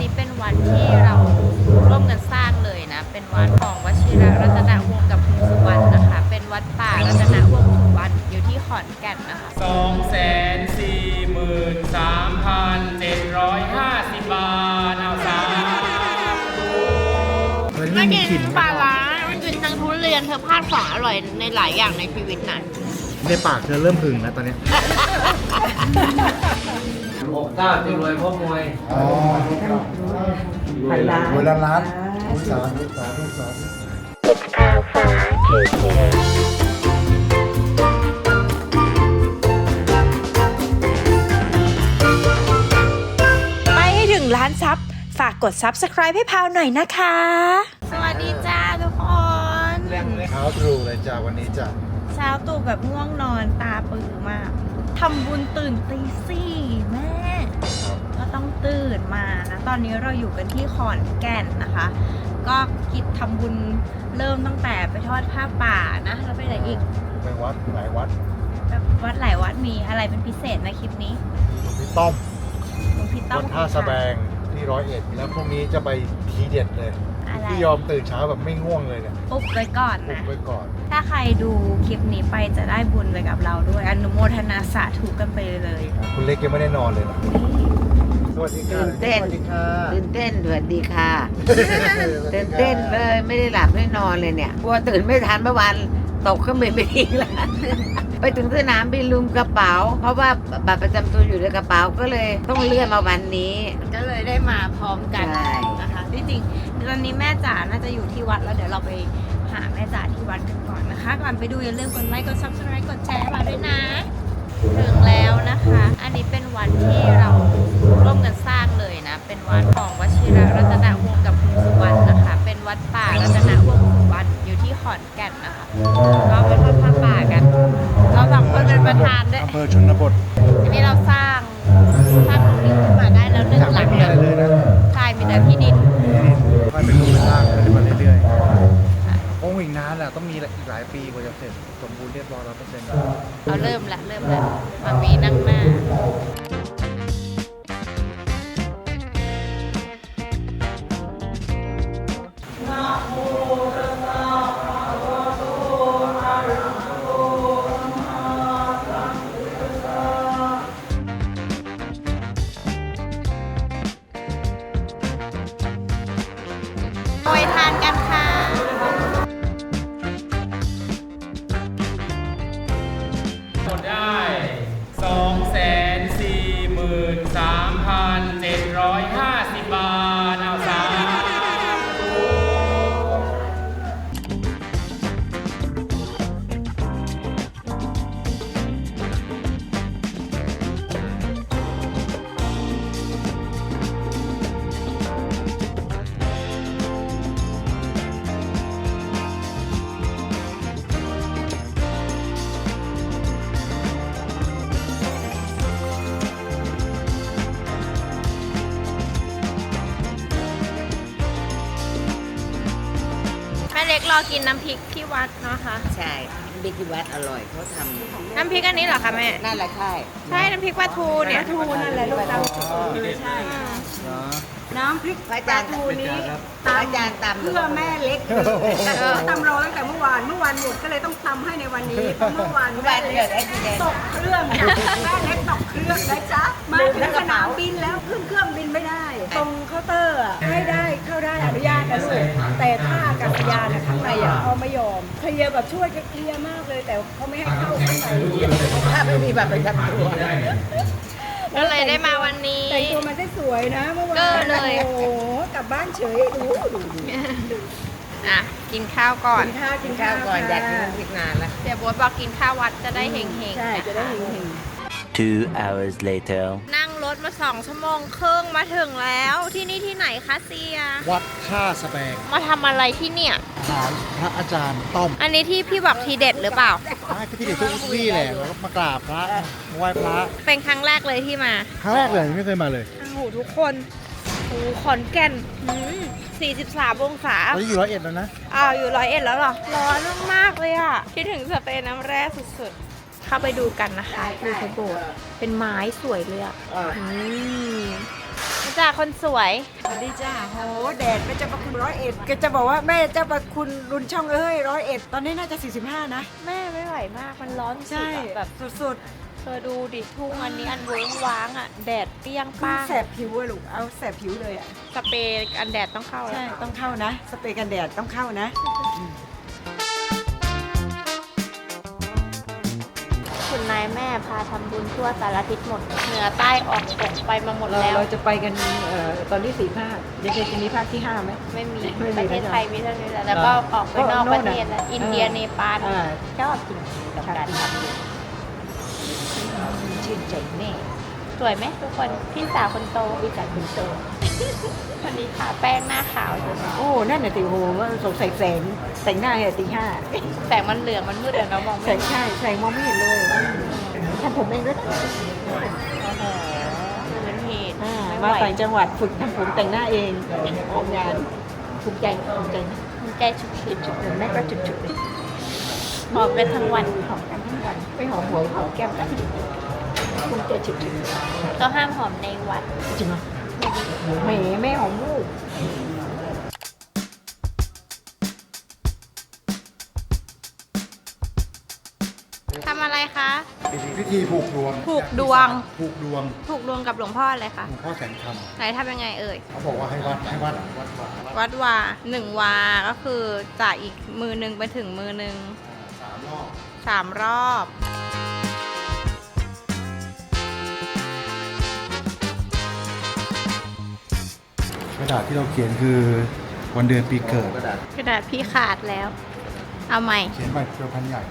นี้เป็นวัดที่เราร่วมกันสร้างเลยนะ เป็นวัดของวชิระรัตนวงศ์กับคุณสุวรรณนะคะ เป็นวัดป่ารัตนวงศ์สุวรรณอยู่ที่ขอนแก่นนะคะสองแสนสี่หมื่นสามพันเจ็ดร้อยห้าสิบบาทเอาสามไม่กินปลาร้าไม่กินทั้งทุเรียนเธอพลาดของอร่อยในหลายอย่างในชีวิตนะในปากเธอเริ่มหึงแล้วตอนเนี้ย หกเก้าจะรวยเพราะมวยอ๋อพันล้านเวลาล้านสาธุสาธุสาธุไปให้ถึงล้านซับฝากกด Subscribe ให้พาวหน่อยนะคะ สวัสดีจ้าทุกคนเท้าตรู่เลยจ้าวันนี้จ้าเช้าตู่แบบง่วงนอนตาปือมากทำบุญตื่นตีสี่ ตอนนี้เราอยู่กันที่ขอนแก่นนะคะ ก็คิดทำบุญเริ่มตั้งแต่ไปทอดผ้าป่านะ แล้วไปไหนอีกไปวัดหลายวัดแบบวัดหลายวัดมีอะไรเป็นพิเศษในคลิปนี้หลวงพี่ต้อมหลวงพี่ต้อวัมดท่าสะแบงที่ร้อยเอ็ดแล้วพรุ่งนี้จะไปทีเด็ดเลยอะไรที่ยอมตื่นเช้าแบบไม่ง่วงเลยเนี่ยปุ๊บไว้ก่อนปลุกนะ ไว้ก่อน ถ้าใครดูคลิปนี้ไปจะได้บุญไปกับเราด้วยอนุโมทนาสาธุกันไปเลย คุณเล็กยังไม่ได้นอนเลยนะ สวัสดีค่ะตื่นเต้น สวัสดีค่ะตื่นเต้นสวัสดีค่ะตื่นเต้นเลยไม่ได้หลับไม่นอนเลยเนี่ยกลัวตื่นไม่ทันเมื่อวานตกเครื่องบินไปทิ้งแล้วไปถึงสนามบินลืมกระเป๋า เพราะว่าบัตรประจำตัวอยู่ในกระเป๋าก็เลยต้องเลื่อนมาวันนี้ ก็เลยได้มาพร้อมกันใช่ นะคะที่จริงตอนนี้แม่จ๋าน่าจะอยู่ที่วัดแล้วเดี๋ยวเราไปหาแม่จ๋าที่วัดกันก่อนนะคะ ก่อนไปดูอย่าลืมกดไลค์กด subscribe กดแชร์มาด้วยนะ ถึงแล้วนะคะ อันนี้เป็นวัดที่เราร่วมกันสร้าง เลยนะเป็นวัดของวชิระรัตนวงศ์กับคุณสุวรรณนะคะ เป็นวัดป่ารัตนวงศ์สุวรรณอยู่ที่ขอนแก่นนะคะก็ไปทอดผ้าป่ากันเราสองคนเป็นประธานด้วยอำเภอชนบททีนี้เราสร้างสร้างตรงนี้ขึ้นมาได้แล้วหนึ่งจากหลัไม่งมีอะไรเลยนะใช่มีแต่ที่ดินค่อยเป็นรูปเป็นร่างขึ้นมาเรื่อยๆโอ้ยอีกนานแหละต้องมีอีกหลายปีกว่าจะเสร็จสมบูรณ์เรียบร้อยร้อยเปอร์เซ็นต์เราเริ่มละเริ่มละมามีนั่งหน้า กรอกินน้ำพริกที่วัดนะคะ ใช่บิ๊กวัดอร่อยเขาทน้ำพริกอันนี้เหรอคะแม่ำนั่นแหละใช่ใช่น้ำพริกปลาทูเนี่ยทูนั่นแหละลูกตำใช่น้ำพริกพระอาจารย์ปลาทูนี้พระอาจารย์ตำเพื่อแม่เล็กตำรอตั้งแต่เมื่อวานเมื่อวานหมดก็เลยต้องตำให้ในวันนี้เพราะเมื่อวานทุกแม่วันเล็เกิกดไอ้ที่แดงตกเครื่องแม่เล็กตกเครื่องนะจ๊ะมาถึงสนามบินแล้วขึ้นเครื่องบินไม่ได้ ตรงเคาน์เตอร์อะให้ได้เข้าได้อนุญาตนะลูกแต่ถ้าอากาศยานอะข้างในอะเขาไม่ยอมเคลียร์แบบช่วยเคลียร์มากเลย แต่เขาไม่ให้เข้าข้างในถ้าไม่มีบัตรประจำตัวก็เลยได้มาวันนี้ แต่งตัวมันได้สวยนะเมื่อวานเกินเลยโอ้โหกลับบ้านเฉยดูดูดูอะกินข้าวก่อนกินข้าวกิกินนข้าข้าววก่อนอยากกินค่ะน้ำพริกนานแล้วเดี๋ยวโบ๊ทบอกกินข้าววัดจะได้เฮงๆใช่นคจะได้เห็น Two hours later. นั่งรถมาสองชั่วโมงครึ่งมาถึงแล้วที่นี่ที่ไหนคะเซีย วัดท่าสะแบงมาทำอะไรที่เนี่ยถามพระอาจารย์ต้อมอันนี้ที่พี่บอกทีเด็ดหรือเปล่าพระที่เด็กทุกที่แหละแล้วก็มากราบพระมาไหว้พระเป็นครั้งแรกเลยที่มาครั้งแรกเลยไม่เคยมาเลยโอ้โหทุกคนโอ้โหขอนแก่นหืม43 องศา ตอนนี้อยู่ร้อยเอ็ดแล้วนะ อ้าวอยู่ร้อยเอ็ดแล้วเหรอ ร้อนมากๆเลยอะ คิดถึงสเปนน้ำแร่สุดๆ เข้าไปดูกันนะคะดูพระโบสถ์เป็นไม้สวยเลยอะอืมมันจ้าคนสวย สวัสดีจ้าโหแดดแม่เจ้าประคุณร้อยเอ็ดก็จะบอกว่าแม่เจ้าประคุณรุนช่องเอ้ยร้อยเอ็ดตอนนี้น่าจะ 45 นะ แม่ไม่ไหวมากมันร้อนสุดใช่อะแบบสุดเธอดูดิทุ่งอันนี้อันเวิ้งว้างอะแดดเปรี้ยงๆคือป้างแสบผิวอะลูกเอาแสบผิวเลยอะสเปรย์กันแดดต้องเข้าแล้ใช่วต้องเข้านะ สเปรย์กันแดดต้องเข้านะ แม่พาทำบุญทั่วสารทิศหมด เหนือใต้ออกตกไปมาหมดเราแล้ว เราจะไปกันเอ่อตอนนี้สี่ภาคเดี๋ยวจะมีภาคที่ห้าไหม ไม่มีไม่มีประเทศแล้วไทยมีเท่านี้แหละแล้วก็ออกไปนอกประเทศแล้วเอออินเดียเออเนปาลอ่าชอบจริงกับการทำบุญชื่นใจแน่สวยไหมทุกคนพี่สาวคนโตพี่สาวคนโตคนนี้ทาแป้งหน้าขาวอยู่นะโอ้ นั่นน่ะติโหว่าสงสัยแสงแต่งหน้าให้ตีห้าแสงมันเหลืองมันมืดเดี๋ยวเรามองแสไม่งเห็นใช่แสงมองไม่เห็นเลย ทำผมเองด้วยโอ้โหเป็นเหตุอ่าไม่มาไหวต่างจังหวัดฝึกทำผมแต่งหน้าเองทำงานภูมิใจภูมิใจนะมันใจฉุกเฉินเดี๋ยวแม่ก็จุดๆเลยหอมกันทั้งวันหอมกันทั้งวันไม่หอมหัวหอมแก้มกันภูมิใจจุดก็ห้ามหอมในวัดๆจริงเหรอแหมแม่หอมลูกทำอะไรคะ พิธีผูกดวงผูกดวง ผูกดวงผูกดวงกับหลวงพ่ออะไรคะหลวงพ่อแสนคไหนทำยังไงเอ่ยำเขาบอกว่าให้วัดให้วัดวัดวัดวัดวาหนึ่งวา ก็คือจากอีกมือหนึ่งไปถึงมือหนึ่งสามรอบสามรอบ กระดาษที่เราเขียนคือวันเดือนปีเกิดกระดาษกระดาษพี่ขาดแล้ว เอาใหม่ เขียนใบเกลือพันใหญ่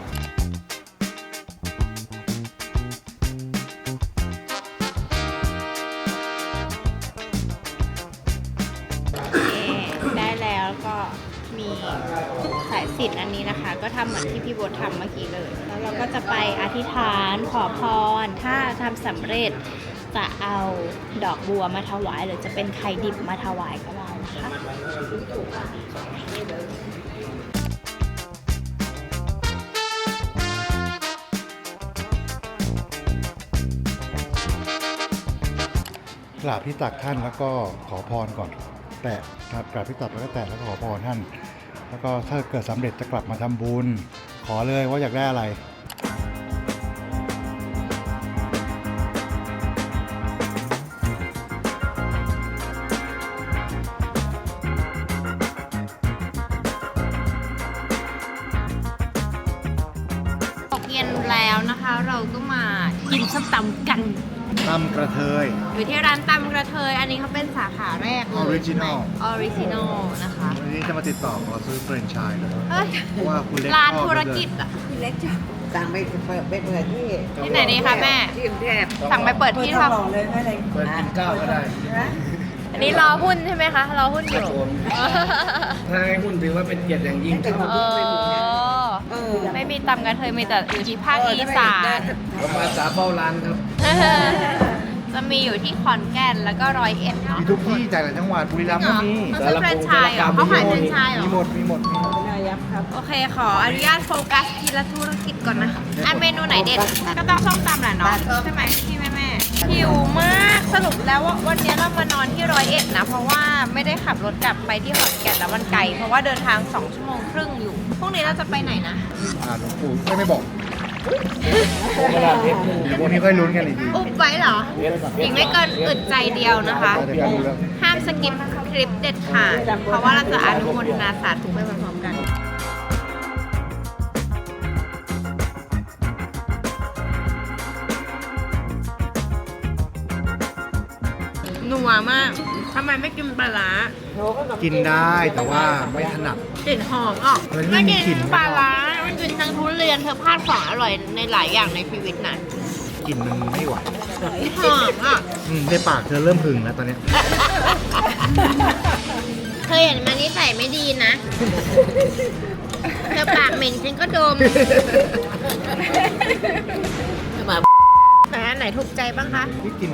านอันนี้นะคะ ก็ทำเหมือนที่พี่โบททำเมื่อกี้เลย แล้วเราก็จะไปอธิษฐานขอพร ถ้าทำสำเร็จจะเอาดอกบัวมาถวาย หรือจะเป็นไข่ดิบมาถวายก็ได้นะคะกราบที่ตักท่านแล้วก็ขอพรก่อน แตะครับกราบที่ตักแล้วก็แตะแล้วก็ขอพรท่าน แล้วก็ถ้าเกิดสำเร็จจะกลับมาทำบุญ ขอเลยว่าอยากได้อะไรตกเย็นแล้วนะคะเราก็มากินส้มตำกันตำกระเทย อยู่ที่ร้านตำกระเทย อันนี้เขาเป็นสาขาแรกเลย Original ออริจินอลนะคะวันนี้ จะมาติดต่อขอซื้อเฟรนไชส์นะครับเอ้ยเพราะว่าคุณเล็กร้านชอบธุรกิจอะพี่เล็กจ้ะสั่งไปเปิดไปเปิดที่ที่ไหนดีคะแม่ ที่กรุงเทพสั่งไปเปิดเปิดที่ททองหล่อเลยไม่อะไรเปิดกินก้าวก็ได้นะำอันนี้รอหุ้นใช่ไหมคะ รอหุ้นอยู่ถ้าให้หุ้นถือว่าเป็นเกียรติอย่างยิ่งครับ เออ เออไม่มีตำกระเทยมีแต่อยู่ที่ภาคอีสาน ผมมาสาเฝ้าร้านครับ จะมีอยู่ที่ขอนแก่นแล้วก็ร้อยเอ็ดเนาะมีทุกที่จากหลายจังหวัดบุรีรัมย์ก็มีเขาซื้อแฟรนไชส์เหรอเขาขายแฟรนไชส์เหรมีอหมดมีหมดมีหมด นายับครับ โอเคขออนุญาตโฟกัสทีละธุรกิจก่อนนะ อันเมนูไหนเด็ด ก็ต้องส้มตำแหละเนาะใช่ไหมพี่แม่แม่ๆหิวมากสรุปแล้วว่าวันนี้เรามานอนที่ร้อยเอ็ดนะ เพราะว่าไม่ได้ขับรถกลับไปที่ขอนแก่นแล้วมันไกล เพราะว่าเดินทาง 2 ชั่วโมงครึ่งอยู่ พรุ่งนี้เราจะไปไหนนะ อ่าหลวงปู่ไม่ไม่บอก เดี๋ยวพวกนี้ค่อยลุ้นกันอีกทีอุบไว้เหรอ อีกไม่เกินอึดใจเดียวนะคะ เดี๋ยวก็รู้แล้ว ห้ามสกิปคลิปเด็ดขาดเพราะว่าเราจะอนุโมทนาสาธุไปพร้อมๆกันนัวมาก ทำไมไม่กินปลาร้ากินได้แต่ว่าไม่ถนัด กลิ่นหอมออกเฮ้ยไม่ไม่มีกินกลิ่นปลาร้าไม่ กินทั้งทุเรียนเธอพลาดของอร่อยในหลายอย่างในชีวิตนะกินมันไม่ไหวหอมอะอืมในปากเธอเริ่มผึ่งแล้วตอนเนี้ยเคยเห็นมันนิสัยไม่ดีนะ เธอปากเหม็นฉันก็ดมมาไหนอันไหนถูกใจบ้างคะ ที่กิน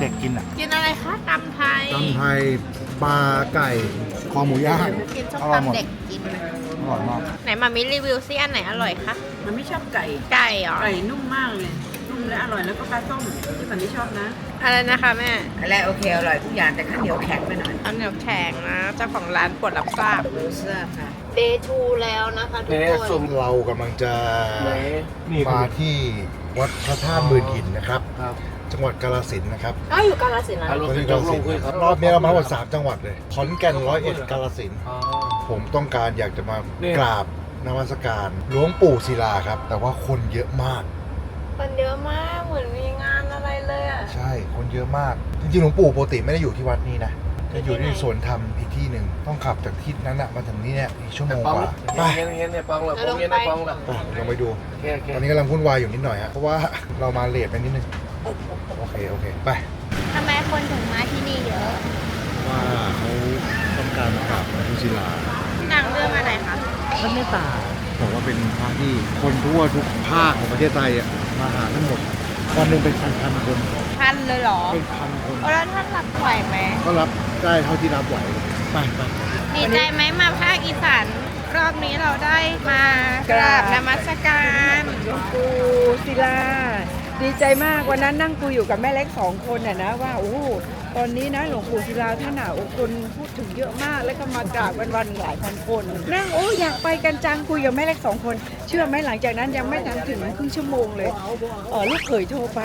เด็กๆกินอะกินอะไรคะตำไทยตำไทยปลาไก่ คอหมูย่างกินส้มอร่อยหมดตำเด็กกินอ ร่อยมากไหนมามิรีวิวซิอันไหนอร่อยคะมันไม่ชอบไก่ ไก่เหรอ ไก่นุ่มมากเลย นุ่มและอร่อยแล้วก็ปลาส้มที่มันไม่ชอบนะ อะไรนะคะแม่อะไรโอเคอร่อยทุกอย่างแต่ข้าวเหนียวแข็งไปหน่อยข้าวเหนียวแข็งนะ เจ้าของร้านปวดรับทราบรู้เสื้อค่ะเดทูแล้วนะคะทุกคน เรากำลังจะมาที่วัดพระธาตุหมื่นหินนะครับจังหวัดกาฬสินธุ์นะครับอ้าวอยู่กาลสินธุ์แล้ว ตอนนี้กาฬสินธุ์ครับรอบนี้เรามาทั้งหมดสามจังหวัดเลยขอนแก่นร้อยเอ็ดกาฬสินธุ์ ผมต้องการอยากจะมากราบนมัสการหลวงปู่ศิลาครับ แต่ว่าคนเยอะมาก คนเยอะมากเหมือนมีงานอะไรเลยอะ ใช่คนเยอะมาก จริงๆหลวงปู่ปกติไม่ได้อยู่ที่วัดนี้นะจะอยู่ที่สวนธรรมอีกที่หนึ่งต้องขับจากที่นั้นนะมาถึงนี่เนี่ยอีกชั่วโมงกว่าไปเงี้ยเงี้ยเนี่ยปองละปองเงี้ยเนี่ยปองละไปลองไปดูโอเคโอเคตอนนี้กำลังวุ่นวายอยู่นิดหน่อยฮะเพราะว่าเรามาเลทไปนิดนึงโอเคโอเคไปทำไมคนถึงมาที่นี่เยอะว่าเขาต้อง การมากราบหลวงปู่ศิลาดังเรื่องอะไรคะท่านไม่ตาบอกว่าเป็นพระที่คนทั่วทุกภาคของประเทศไทยอะมาหาทั้งหมดวันหนึ่งเป็นพันพันๆคนพันเลยเหรอเป็นพันคนแล้วท่านรับไหวไหม ก็รับได้เท่าที่รับไหวไปไปดีใจไหมมาภาคอีสานรอบนี้เราได้มากราบนมัสการหลวงปู่ศิลา ดีใจมากวันนั้นนั่งคุยอยู่กับแม่เล็กสองคนน่ะนะว่าโอ้ตอนนี้นะหลวงปู่ศิลาท่านอะโอ้คนพูดถึงเยอะมากแล้วก็มากราบวันวันๆหลายพันคนนั่งโอ้อยากไปกันจังคุยกับแม่เล็กสองคน เชื่อไหมหลังจากนั้นยังไม่ทันถึงครึ่งชั่วโมงเลยเออลูกเขยโทรไป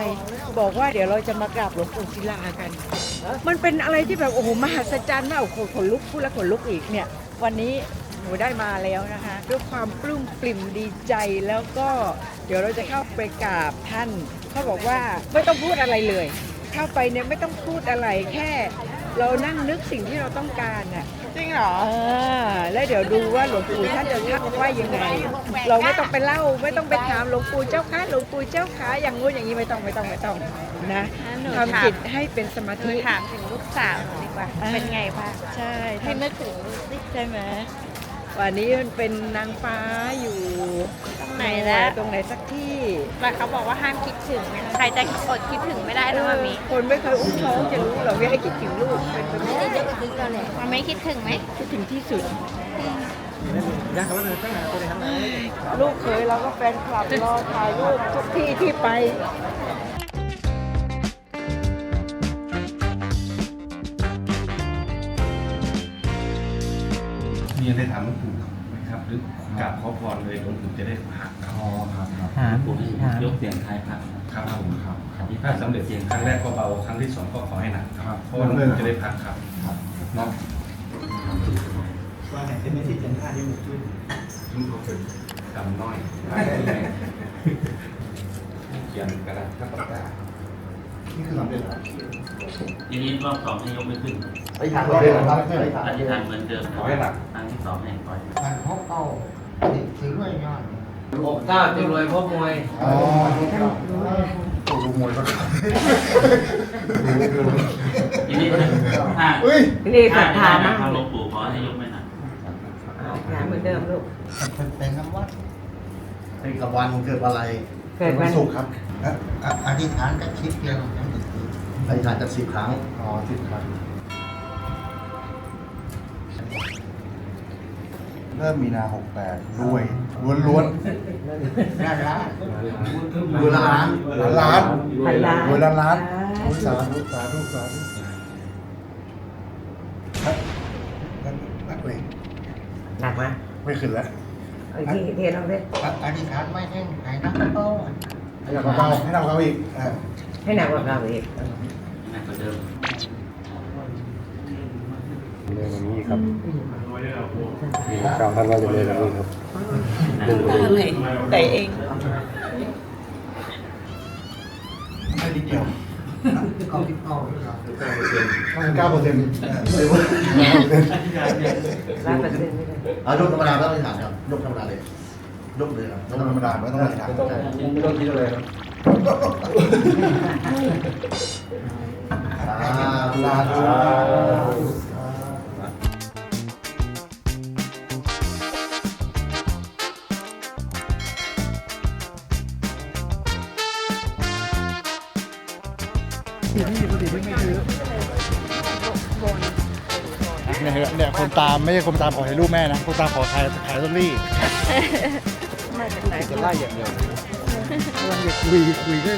บอกว่าเดี๋ยวเราจะมากราบหลวงปู่ศิลากัน มันเป็นอะไรที่แบบโอ้โหมหัศจรรย์มากโอ้โหขนลุกพูดแล้วขนลุกอีกเนี่ย วันนี้หนูได้มาแล้วนะคะด้วยความปลื้มปริ่มดีใจแล้วก็เดี๋ยวเราจะเข้าไปกราบท่าน เขาบอกว่าไม่ต้องพูดอะไรเลย เข้าไปเนี่ยไม่ต้องพูดอะไรแค่ เรานั่งนึกสิ่งที่เราต้องการน่ะจริงเหรออ่าแล้วเดี๋ยวดูว่าหลวงปู่ท่านจะทักว่ายังไง เราไม่ต้องไปเล่าไม่ต้องไปถามหลวงปู่เจ้าค่ะหลวงปู่เจ้าขาอย่างงู้นอย่างนี้ไม่ต้องไม่ต้องไม่ต้องนะหนูทำถามจิตให้เป็นสมาหนูธิ ถามถึงลูกสาวหนูดีกว่า อ่า เป็นไงบ้างใช่ให้ทำนึกถึงสิใช่ไหม วันนี้มันเป็นนางฟ้าอยู่ตรงไหนแล้วตรงไหนสักที่แต่เขาบอกว่าห้ามคิดถึงใครจะอดคิดถึงไม่ได้นะมามีคนไม่เคยอุ้มท้องจะรู้หรอกว่าให้คิดถึงลูกเป็นไปไม่ได้มาไม่คิดถึงไหมคิดถึงที่สุดลูกเคยเราก็แฟนคลับรอถ่ายรูปทุกที่ที่ไป มีอะไรถามหลวงปู่ไหมครับ หรือกราบขอพรเลยหลวงปู่จะได้หักครับอ๋อครับครับหลวงปู่ให้ยกเสียงทายพระครับผมครับครับถ้าสำเร็จเสียงครั้งแรกก็เบาครั้งที่สองก็ขอให้หนักครับเพราะว่าหลวงปู่จะได้พักครับเนาะว่าไหนจะไม่ติดจันท่าที่หมู่ขึ้นลุงเขาเป็นดำน้อยเขียนกระดาษข้าปากกา นี่คือสำเร็จแล้วทีนี้รอบสองให้ยกไม่ขึ้นไปทางเราเลยครับอธิษฐานเหมือนเดิมขอให้หนักครั้งที่สองให้ปล่อยการพบเป้าถือด้วยยอดหกเก้าจะรวยเพราะมวยอ๋อตัวดูมวยก็ได้ทีนี้ถ้าเฮ้ยนี่ศถ้ารัทธาถ้ามาทางหลวงปู่ขอให้ยกไม่หนักหาเหมือนเดิมลูกเป็นน้ำวัดเป็นกับวันเกิดอะไรเกิดวันสุขครับ อะอะอธิษฐานกับคิดเพียงนั้นอธิษฐานจะสิบครั้ง อ๋อสิบครั้ง เริ่มมีนาหกแปดรวยล้วนได้ละดูละล้านๆล้านพันล้านรวยล้านล้านสาธุสาธุสาธุครับนักเลยหนักไหมไม่ขึ้นแล้วเอาอีกทีเทลองดิอะอธิษฐานไม่ให้ใครนักโต ให้เราเขาให้เราเขาอีกอ่าให้หนักกว่าเราอีกหนักกว่าเดิมเลยแบบนี้ครับมีกรรมท่านว่าจะเลยแบบนี้ครับแต่เองให้นิดเดียวเอาที่เอาเก้าเปอร์เซ็นต์ร้อยเปอร์เซ็นต์ไม่ได้เอายกธรรมดาแล้วอธิษฐานครับยกธรรมดาเลย ยกเลยครับธรรมดาไม่ต้องมาถามไม่ต้องไม่ต้องคิดอะไรครับสาธุเนี่ยเนี่ยคนตามไม่ใช่คนตามขอถ่ายรูปแม่นะ คนตามขอถ่ายถ่ายลอตเตอรี่ ไม่เป็นไรจะไล่อย่างเดียววันเด็กคุยคุยก็